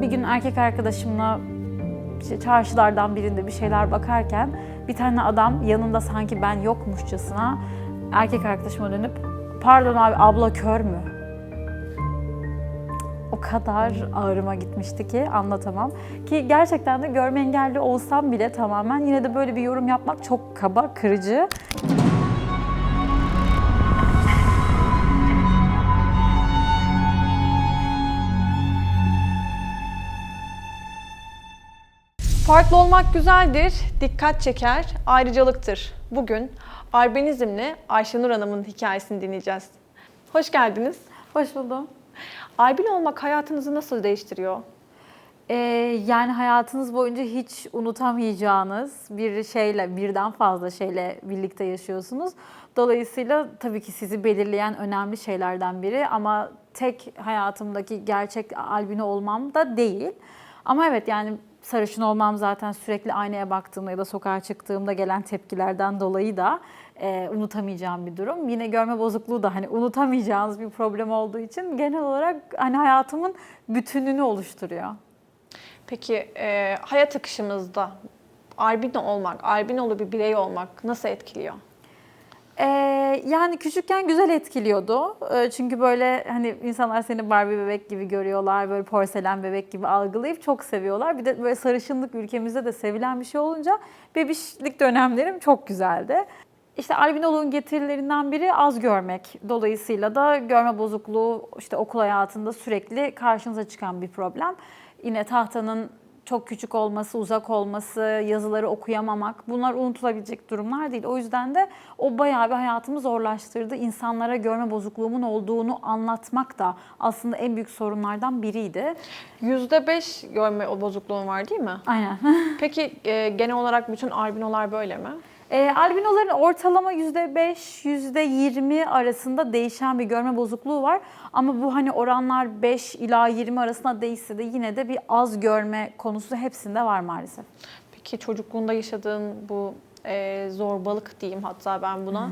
Bir gün erkek arkadaşımla işte çarşılardan birinde bir şeyler bakarken bir tane adam yanında sanki ben yokmuşçasına erkek arkadaşıma dönüp pardon abi abla kör mü? O kadar ağrıma gitmişti ki anlatamam. Ki gerçekten de görme engelli olsam bile tamamen yine de böyle bir yorum yapmak çok kaba, kırıcı. Farklı olmak güzeldir, dikkat çeker, ayrıcalıktır. Bugün albinizmle Ayşenur Hanım'ın hikayesini dinleyeceğiz. Hoş geldiniz. Hoş buldum. Albin olmak hayatınızı nasıl değiştiriyor? Ee, yani hayatınız boyunca hiç unutamayacağınız bir şeyle, birden fazla şeyle birlikte yaşıyorsunuz. Dolayısıyla tabii ki sizi belirleyen önemli şeylerden biri ama tek hayatımdaki gerçek albino olmam da değil. Ama evet yani sarışın olmam zaten sürekli aynaya baktığımda ya da sokağa çıktığımda gelen tepkilerden dolayı da e, unutamayacağım bir durum. Yine görme bozukluğu da hani unutamayacağınız bir problem olduğu için genel olarak hani hayatımın bütününü oluşturuyor. Peki e, hayat akışımızda albino olmak, albinolu bir birey olmak nasıl etkiliyor? Ee, yani küçükken güzel etkiliyordu. Ee, çünkü böyle hani insanlar seni Barbie bebek gibi görüyorlar, böyle porselen bebek gibi algılayıp çok seviyorlar. Bir de böyle sarışınlık ülkemizde de sevilen bir şey olunca bebişlik dönemlerim çok güzeldi. İşte albinoluğun getirilerinden biri az görmek. Dolayısıyla da görme bozukluğu işte okul hayatında sürekli karşınıza çıkan bir problem. Yine tahtanın çok küçük olması, uzak olması, yazıları okuyamamak bunlar unutulabilecek durumlar değil. O yüzden de o bayağı bir hayatımı zorlaştırdı. İnsanlara görme bozukluğumun olduğunu anlatmak da aslında en büyük sorunlardan biriydi. %5 görme bozukluğun var değil mi? Aynen. Peki e, genel olarak bütün albinolar böyle mi? E, albinoların ortalama %5, %20 arasında değişen bir görme bozukluğu var. Ama bu hani oranlar 5 ila 20 arasında değişse de yine de bir az görme konusu hepsinde var maalesef. Peki çocukluğunda yaşadığın bu e, zorbalık diyeyim hatta ben buna.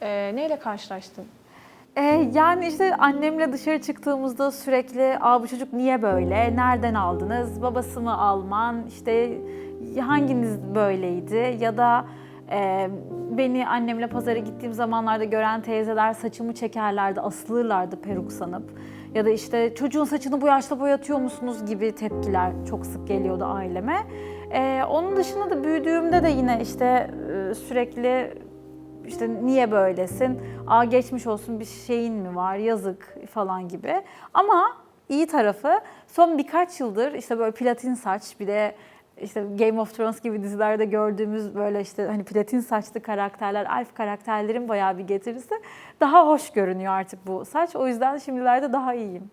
E, neyle karşılaştın? Ee, yani işte annemle dışarı çıktığımızda sürekli Aa, bu çocuk niye böyle, nereden aldınız, babası mı Alman, işte hanginiz böyleydi ya da e, beni annemle pazara gittiğim zamanlarda gören teyzeler saçımı çekerlerdi, asılırlardı peruk sanıp. Ya da işte çocuğun saçını bu yaşta boyatıyor musunuz gibi tepkiler çok sık geliyordu aileme. Ee, onun dışında da büyüdüğümde de yine işte e, sürekli işte niye böylesin, aa geçmiş olsun bir şeyin mi var, yazık falan gibi. Ama iyi tarafı son birkaç yıldır işte böyle platin saç bir de işte Game of Thrones gibi dizilerde gördüğümüz böyle işte hani platin saçlı karakterler, alf karakterlerin bayağı bir getirisi daha hoş görünüyor artık bu saç. O yüzden şimdilerde daha iyiyim.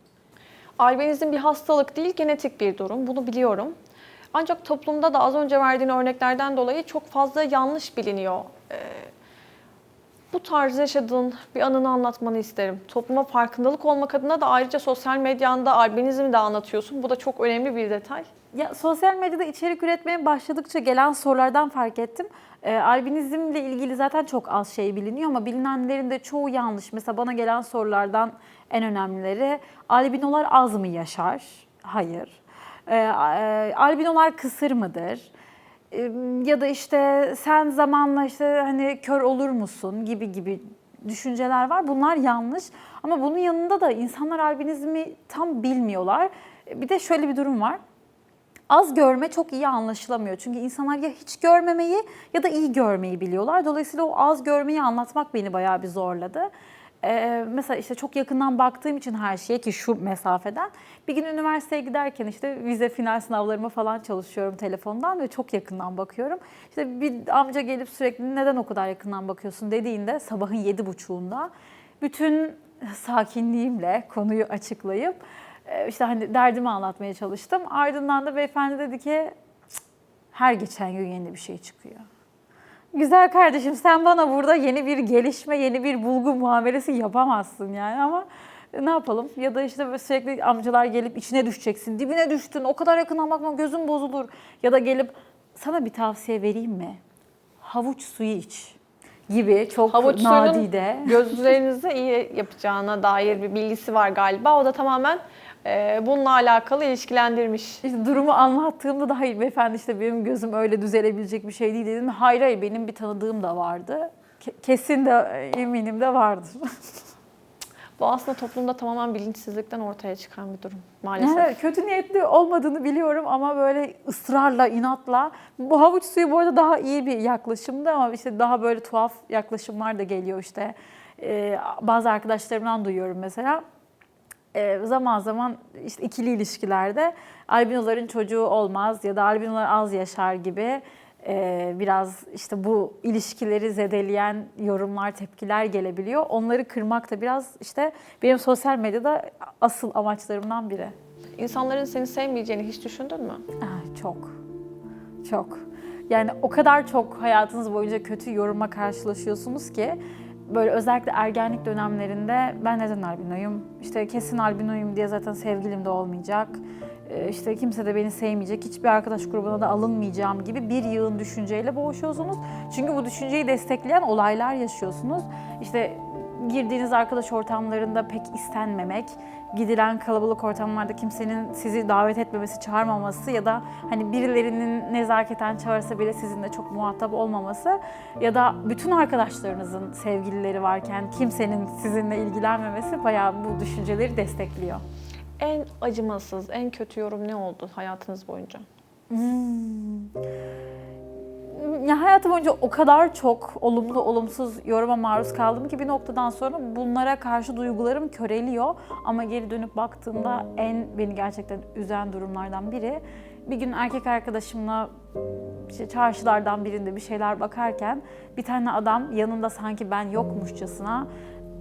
Albinizm bir hastalık değil, genetik bir durum. Bunu biliyorum. Ancak toplumda da az önce verdiğin örneklerden dolayı çok fazla yanlış biliniyor. Bu tarz yaşadığın bir anını anlatmanı isterim. Topluma farkındalık olmak adına da ayrıca sosyal medyanda albinizmi de anlatıyorsun. Bu da çok önemli bir detay. Ya sosyal medyada içerik üretmeye başladıkça gelen sorulardan fark ettim. Ee, albinizmle ilgili zaten çok az şey biliniyor ama bilinenlerin de çoğu yanlış. Mesela bana gelen sorulardan en önemlileri albinolar az mı yaşar? Hayır. Ee, e, albinolar kısır mıdır? Ya da işte sen zamanla işte hani kör olur musun gibi gibi düşünceler var. Bunlar yanlış. Ama bunun yanında da insanlar albinizmi tam bilmiyorlar. Bir de şöyle bir durum var az görme çok iyi anlaşılamıyor. Çünkü insanlar ya hiç görmemeyi ya da iyi görmeyi biliyorlar. Dolayısıyla o az görmeyi anlatmak beni bayağı bir zorladı. Ee, mesela işte çok yakından baktığım için her şeye ki şu mesafeden bir gün üniversiteye giderken işte vize final sınavlarıma falan çalışıyorum telefondan ve çok yakından bakıyorum. İşte bir amca gelip sürekli neden o kadar yakından bakıyorsun dediğinde sabahın yedi buçuğunda bütün sakinliğimle konuyu açıklayıp e, işte hani derdimi anlatmaya çalıştım. Ardından da beyefendi dedi ki "Cık, her geçen gün yeni bir şey çıkıyor. Güzel kardeşim sen bana burada yeni bir gelişme, yeni bir bulgu muamelesi yapamazsın yani ama ne yapalım? Ya da işte sürekli amcalar gelip içine düşeceksin, dibine düştün, o kadar yakından bakma gözün bozulur. Ya da gelip sana bir tavsiye vereyim mi? Havuç suyu iç gibi çok Havuç nadide. gözlerinizi iyi yapacağına dair bir bilgisi var galiba. O da tamamen e, bununla alakalı ilişkilendirmiş. İşte durumu anlattığımda da hayır beyefendi işte benim gözüm öyle düzelebilecek bir şey değil dedim. Hayır hayır benim bir tanıdığım da vardı. Ke- Kesin de eminim de vardır. Bu aslında toplumda tamamen bilinçsizlikten ortaya çıkan bir durum maalesef. Evet, kötü niyetli olmadığını biliyorum ama böyle ısrarla, inatla. Bu havuç suyu bu arada daha iyi bir yaklaşımdı ama işte daha böyle tuhaf yaklaşımlar da geliyor işte. Ee, bazı arkadaşlarımdan duyuyorum mesela. Ee, zaman zaman işte ikili ilişkilerde albinoların çocuğu olmaz ya da albinolar az yaşar gibi e, biraz işte bu ilişkileri zedeleyen yorumlar, tepkiler gelebiliyor. Onları kırmak da biraz işte benim sosyal medyada asıl amaçlarımdan biri. İnsanların seni sevmeyeceğini hiç düşündün mü? Ah, çok. Çok. Yani o kadar çok hayatınız boyunca kötü yoruma karşılaşıyorsunuz ki böyle özellikle ergenlik dönemlerinde ben neden albinoyum? İşte kesin albinoyum diye zaten sevgilim de olmayacak. Ee, İşte kimse de beni sevmeyecek, hiçbir arkadaş grubuna da alınmayacağım gibi bir yığın düşünceyle boğuşuyorsunuz. Çünkü bu düşünceyi destekleyen olaylar yaşıyorsunuz. İşte girdiğiniz arkadaş ortamlarında pek istenmemek, gidilen kalabalık ortamlarda kimsenin sizi davet etmemesi, çağırmaması ya da hani birilerinin nezaketen çağırsa bile sizinle çok muhatap olmaması ya da bütün arkadaşlarınızın sevgilileri varken kimsenin sizinle ilgilenmemesi bayağı bu düşünceleri destekliyor. En acımasız, en kötü yorum ne oldu hayatınız boyunca? Ya hayatım boyunca o kadar çok olumlu olumsuz yoruma maruz kaldım ki bir noktadan sonra bunlara karşı duygularım köreliyor. Ama geri dönüp baktığımda en beni gerçekten üzen durumlardan biri bir gün erkek arkadaşımla işte çarşılardan birinde bir şeyler bakarken bir tane adam yanında sanki ben yokmuşçasına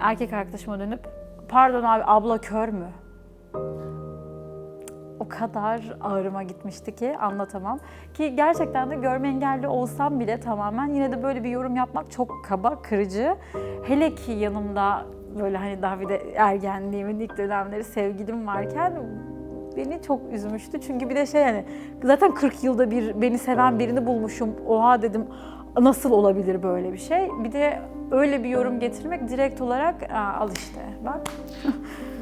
erkek arkadaşıma dönüp pardon abi abla kör mü? Kadar ağrıma gitmişti ki anlatamam. Ki gerçekten de görme engelli olsam bile tamamen yine de böyle bir yorum yapmak çok kaba, kırıcı. Hele ki yanımda böyle hani daha bir de ergenliğimin ilk dönemleri sevgilim varken beni çok üzmüştü. Çünkü bir de şey hani zaten 40 yılda bir beni seven birini bulmuşum. Oha dedim nasıl olabilir böyle bir şey? Bir de öyle bir yorum getirmek direkt olarak "Aa, al işte bak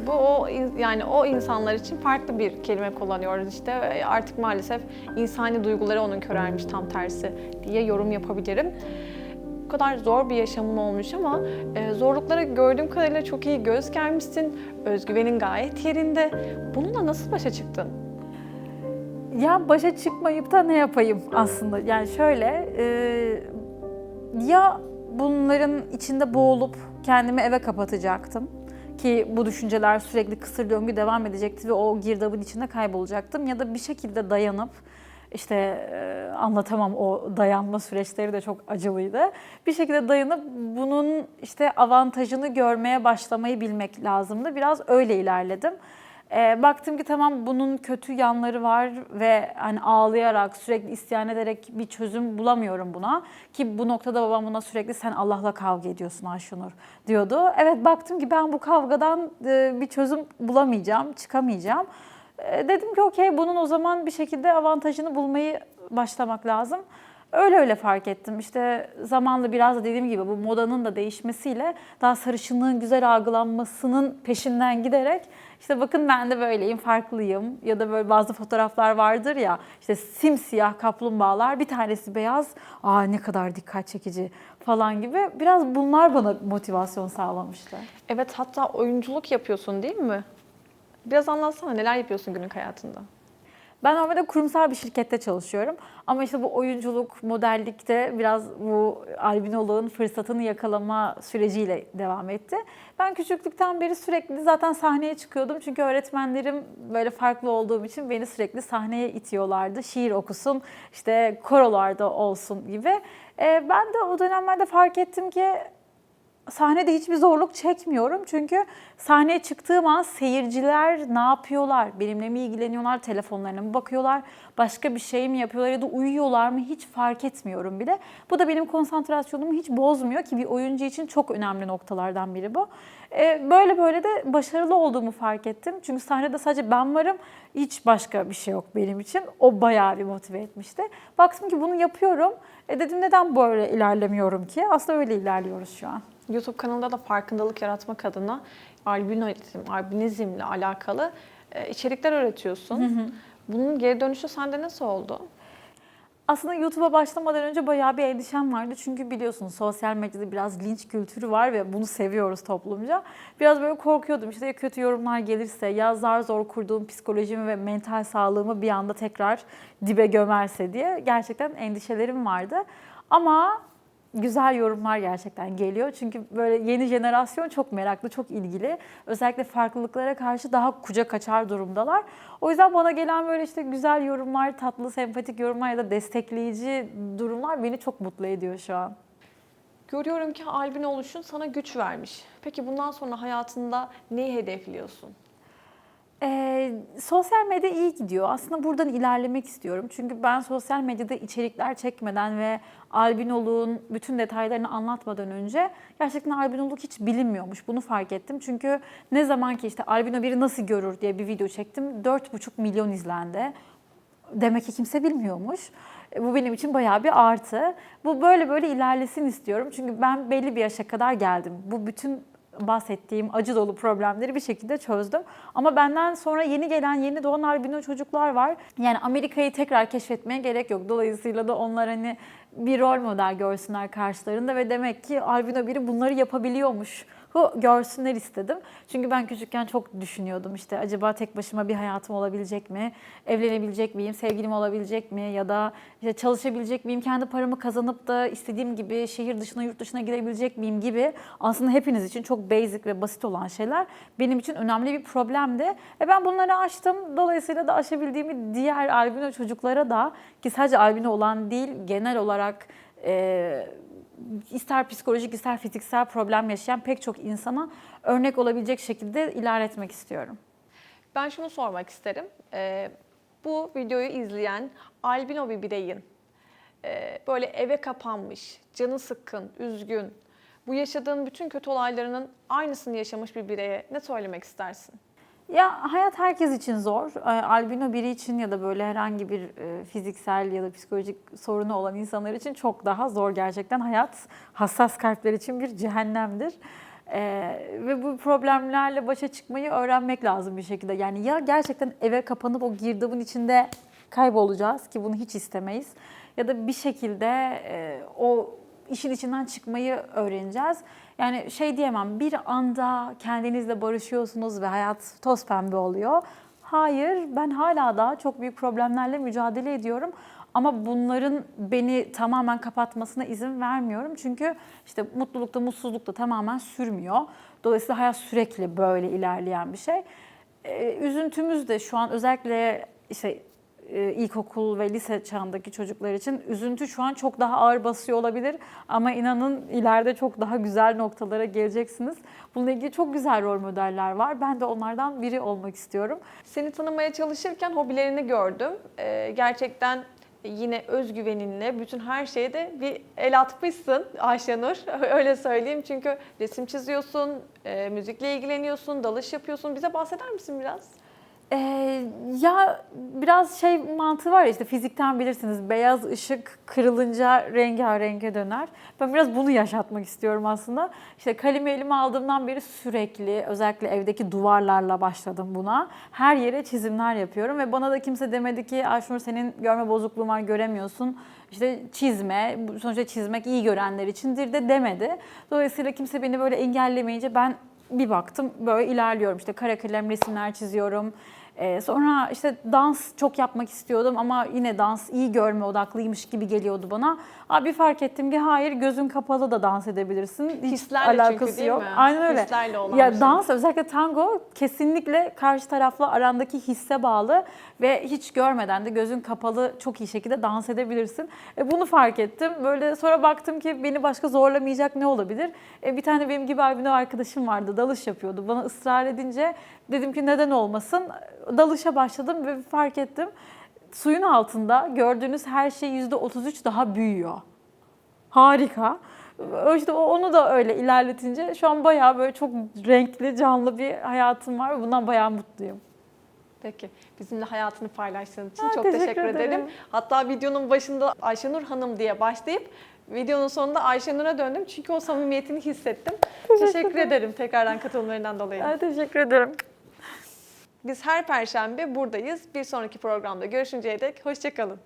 Bu o yani o insanlar için farklı bir kelime kullanıyoruz işte E, artık maalesef insani duyguları onun körelmiş tam tersi diye yorum yapabilirim. Bu kadar zor bir yaşamın olmuş ama e, zorluklara gördüğüm kadarıyla çok iyi göz germişsin. Özgüvenin gayet yerinde. Bununla nasıl başa çıktın? Ya başa çıkmayıp da ne yapayım aslında? Yani şöyle, e, ya bunların içinde boğulup kendimi eve kapatacaktım ki bu düşünceler sürekli kısır döngü devam edecekti ve o girdabın içinde kaybolacaktım ya da bir şekilde dayanıp işte e, anlatamam o dayanma süreçleri de çok acılıydı. Bir şekilde dayanıp bunun işte avantajını görmeye başlamayı bilmek lazımdı. Biraz öyle ilerledim. E, baktım ki tamam bunun kötü yanları var ve hani ağlayarak sürekli isyan ederek bir çözüm bulamıyorum buna. Ki bu noktada babam buna sürekli sen Allah'la kavga ediyorsun Ayşenur diyordu. Evet baktım ki ben bu kavgadan e, bir çözüm bulamayacağım, çıkamayacağım. E, dedim ki okey bunun o zaman bir şekilde avantajını bulmayı başlamak lazım. Öyle öyle fark ettim. İşte zamanla biraz da dediğim gibi bu modanın da değişmesiyle daha sarışınlığın güzel algılanmasının peşinden giderek işte bakın ben de böyleyim, farklıyım ya da böyle bazı fotoğraflar vardır ya işte simsiyah kaplumbağalar bir tanesi beyaz. Aa ne kadar dikkat çekici falan gibi. Biraz bunlar bana motivasyon sağlamıştı. Evet hatta oyunculuk yapıyorsun değil mi? Biraz anlatsana neler yapıyorsun günlük hayatında? Ben normalde kurumsal bir şirkette çalışıyorum. Ama işte bu oyunculuk, modellikte biraz bu albinoluğun fırsatını yakalama süreciyle devam etti. Ben küçüklükten beri sürekli zaten sahneye çıkıyordum. Çünkü öğretmenlerim böyle farklı olduğum için beni sürekli sahneye itiyorlardı. Şiir okusun, işte korolarda olsun gibi. Ee, ben de o dönemlerde fark ettim ki sahnede hiçbir zorluk çekmiyorum. Çünkü sahneye çıktığım an seyirciler ne yapıyorlar? Benimle mi ilgileniyorlar? Telefonlarına mı bakıyorlar? Başka bir şey mi yapıyorlar ya da uyuyorlar mı? Hiç fark etmiyorum bile. Bu da benim konsantrasyonumu hiç bozmuyor ki bir oyuncu için çok önemli noktalardan biri bu. Ee, Böyle böyle de başarılı olduğumu fark ettim. Çünkü sahnede sadece ben varım. Hiç başka bir şey yok benim için. O bayağı bir motive etmişti. Baktım ki bunu yapıyorum. E dedim neden böyle ilerlemiyorum ki? Aslında öyle ilerliyoruz şu an. YouTube kanalında da farkındalık yaratmak adına albinizm, albinizmle alakalı e, içerikler üretiyorsun. Bunun geri dönüşü sende nasıl oldu? Aslında YouTube'a başlamadan önce bayağı bir endişem vardı. Çünkü biliyorsunuz sosyal medyada biraz linç kültürü var ve bunu seviyoruz toplumca. Biraz böyle korkuyordum işte ya kötü yorumlar gelirse ya zar zor kurduğum psikolojimi ve mental sağlığımı bir anda tekrar dibe gömerse diye gerçekten endişelerim vardı. Ama güzel yorumlar gerçekten geliyor. Çünkü böyle yeni jenerasyon çok meraklı, çok ilgili. Özellikle farklılıklara karşı daha kucak açar durumdalar. O yüzden bana gelen böyle işte güzel yorumlar, tatlı, sempatik yorumlar ya da destekleyici durumlar beni çok mutlu ediyor şu an. Görüyorum ki albin oluşun sana güç vermiş. Peki bundan sonra hayatında neyi hedefliyorsun? Ee, sosyal medya iyi gidiyor. Aslında buradan ilerlemek istiyorum. Çünkü ben sosyal medyada içerikler çekmeden ve albinoluğun bütün detaylarını anlatmadan önce gerçekten albinoluk hiç bilinmiyormuş. Bunu fark ettim. Çünkü ne zaman ki işte albino biri nasıl görür diye bir video çektim. 4,5 milyon izlendi. Demek ki kimse bilmiyormuş. E, Bu benim için bayağı bir artı. Bu böyle böyle ilerlesin istiyorum. Çünkü ben belli bir yaşa kadar geldim. Bu bütün bahsettiğim acı dolu problemleri bir şekilde çözdüm. Ama benden sonra yeni gelen, yeni doğan albino çocuklar var. Yani Amerika'yı tekrar keşfetmeye gerek yok. Dolayısıyla da onlar hani bir rol model görsünler karşılarında ve demek ki albino biri bunları yapabiliyormuş. Görsünler istedim. Çünkü ben küçükken çok düşünüyordum işte acaba tek başıma bir hayatım olabilecek mi? Evlenebilecek miyim? Sevgilim olabilecek mi? Ya da işte çalışabilecek miyim? Kendi paramı kazanıp da istediğim gibi şehir dışına, yurt dışına gidebilecek miyim gibi aslında hepiniz için çok basic ve basit olan şeyler benim için önemli bir problemdi. Ve ben bunları aştım. Dolayısıyla da aşabildiğimi diğer albino çocuklara da ki sadece albino olan değil genel olarak e, ister psikolojik ister fiziksel problem yaşayan pek çok insana örnek olabilecek şekilde ilerletmek istiyorum. Ben şunu sormak isterim. Ee, bu videoyu izleyen albino bir bireyin e, böyle eve kapanmış, canı sıkkın, üzgün, bu yaşadığın bütün kötü olaylarının aynısını yaşamış bir bireye ne söylemek istersin? Ya hayat herkes için zor. Ee, Albino biri için ya da böyle herhangi bir e, fiziksel ya da psikolojik sorunu olan insanlar için çok daha zor gerçekten. Hayat hassas kalpler için bir cehennemdir. Ee, ve bu problemlerle başa çıkmayı öğrenmek lazım bir şekilde. Yani ya gerçekten eve kapanıp o girdabın içinde kaybolacağız ki bunu hiç istemeyiz. Ya da bir şekilde e, o işin içinden çıkmayı öğreneceğiz. Yani şey diyemem bir anda kendinizle barışıyorsunuz ve hayat toz pembe oluyor. Hayır ben hala daha çok büyük problemlerle mücadele ediyorum. Ama bunların beni tamamen kapatmasına izin vermiyorum. Çünkü işte mutlulukta, mutsuzlukta tamamen sürmüyor. Dolayısıyla hayat sürekli böyle ilerleyen bir şey. Ee, üzüntümüz de şu an özellikle işte e, ilkokul ve lise çağındaki çocuklar için üzüntü şu an çok daha ağır basıyor olabilir. Ama inanın ileride çok daha güzel noktalara geleceksiniz. Bununla ilgili çok güzel rol modeller var. Ben de onlardan biri olmak istiyorum. Seni tanımaya çalışırken hobilerini gördüm. Ee, gerçekten yine özgüveninle bütün her şeye de bir el atmışsın Ayşenur. Öyle söyleyeyim çünkü resim çiziyorsun, e, müzikle ilgileniyorsun, dalış yapıyorsun. Bize bahseder misin biraz? Ee, ya biraz şey mantığı var ya işte fizikten bilirsiniz beyaz ışık kırılınca rengarenke döner. Ben biraz bunu yaşatmak istiyorum aslında. İşte kalemi elime aldığımdan beri sürekli özellikle evdeki duvarlarla başladım buna. Her yere çizimler yapıyorum ve bana da kimse demedi ki Ayşenur senin görme bozukluğun var göremiyorsun. İşte çizme, sonuçta çizmek iyi görenler içindir de demedi. Dolayısıyla kimse beni böyle engellemeyince ben bir baktım böyle ilerliyorum. İşte kara resimler çiziyorum. Ee, sonra işte dans çok yapmak istiyordum ama yine dans iyi görme odaklıymış gibi geliyordu bana. Abi fark ettim ki hayır gözün kapalı da dans edebilirsin. Hiç Hislerle çünkü alakası değil yok. mi? Aynen öyle. Hislerle olan bir ya şey. dans özellikle tango kesinlikle karşı tarafla arandaki hisse bağlı ve hiç görmeden de gözün kapalı çok iyi şekilde dans edebilirsin. E, bunu fark ettim. Böyle sonra baktım ki beni başka zorlamayacak ne olabilir? E, bir tane benim gibi albino arkadaşım vardı. Dalış yapıyordu. Bana ısrar edince dedim ki neden olmasın? Dalışa başladım ve fark ettim. Suyun altında gördüğünüz her şey %33 daha büyüyor. Harika. İşte onu da öyle ilerletince şu an bayağı böyle çok renkli, canlı bir hayatım var ve bundan bayağı mutluyum. Peki. Bizimle hayatını paylaştığın için Ha, çok teşekkür teşekkür, ederim. ederim. Hatta videonun başında Ayşenur Hanım diye başlayıp videonun sonunda Ayşenur'a döndüm. Çünkü o samimiyetini hissettim. teşekkür ederim tekrardan katılımlarından dolayı. teşekkür ederim. Biz her perşembe buradayız. Bir sonraki programda görüşünceye dek hoşçakalın.